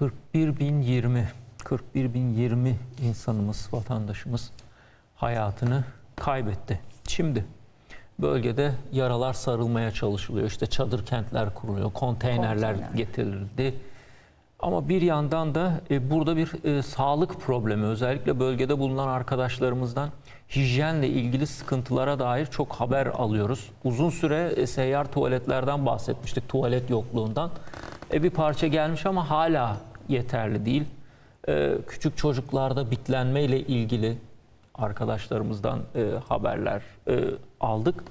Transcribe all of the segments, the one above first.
41.020 41.020 insanımız, vatandaşımız hayatını kaybetti. Şimdi bölgede yaralar sarılmaya çalışılıyor. İşte çadır kentler kuruluyor, konteynerler Konteyner. getirildi. Ama bir yandan da e, burada bir e, sağlık problemi özellikle bölgede bulunan arkadaşlarımızdan hijyenle ilgili sıkıntılara dair çok haber alıyoruz. Uzun süre e, seyyar tuvaletlerden bahsetmiştik, tuvalet yokluğundan. E, bir parça gelmiş ama hala yeterli değil. E, küçük çocuklarda bitlenme ile ilgili arkadaşlarımızdan e, haberler e, aldık.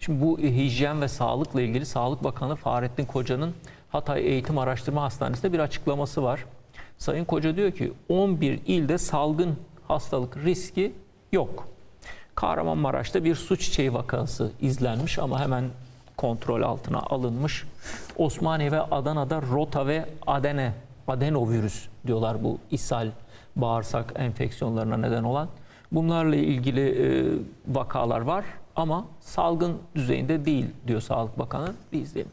Şimdi bu hijyen ve sağlıkla ilgili Sağlık Bakanı Fahrettin Koca'nın Hatay Eğitim Araştırma Hastanesi'nde bir açıklaması var. Sayın Koca diyor ki 11 ilde salgın hastalık riski yok. Kahramanmaraş'ta bir su çiçeği vakası izlenmiş ama hemen kontrol altına alınmış. Osmaniye ve Adana'da rota ve adene, adenovirüs diyorlar bu ishal, bağırsak enfeksiyonlarına neden olan. Bunlarla ilgili e, vakalar var ama salgın düzeyinde değil diyor Sağlık Bakanı. Bir izleyelim.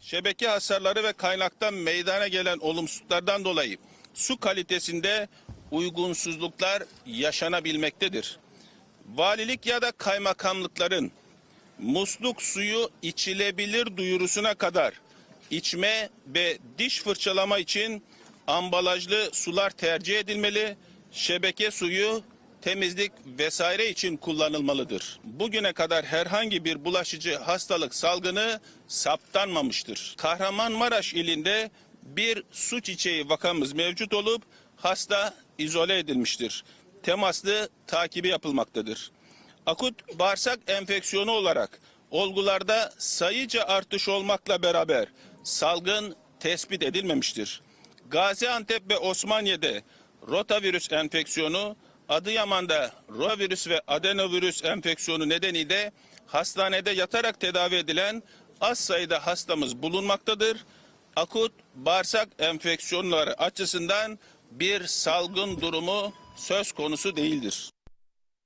Şebeke hasarları ve kaynaktan meydana gelen olumsuzluklardan dolayı su kalitesinde uygunsuzluklar yaşanabilmektedir. Valilik ya da kaymakamlıkların musluk suyu içilebilir duyurusuna kadar içme ve diş fırçalama için ambalajlı sular tercih edilmeli. Şebeke suyu temizlik vesaire için kullanılmalıdır. Bugüne kadar herhangi bir bulaşıcı hastalık salgını saptanmamıştır. Kahramanmaraş ilinde bir su çiçeği vakamız mevcut olup hasta izole edilmiştir. Temaslı takibi yapılmaktadır. Akut bağırsak enfeksiyonu olarak olgularda sayıca artış olmakla beraber salgın tespit edilmemiştir. Gaziantep ve Osmaniye'de rotavirüs enfeksiyonu, Adıyaman'da rotavirüs ve adenovirüs enfeksiyonu nedeniyle hastanede yatarak tedavi edilen az sayıda hastamız bulunmaktadır. Akut bağırsak enfeksiyonları açısından bir salgın durumu söz konusu değildir.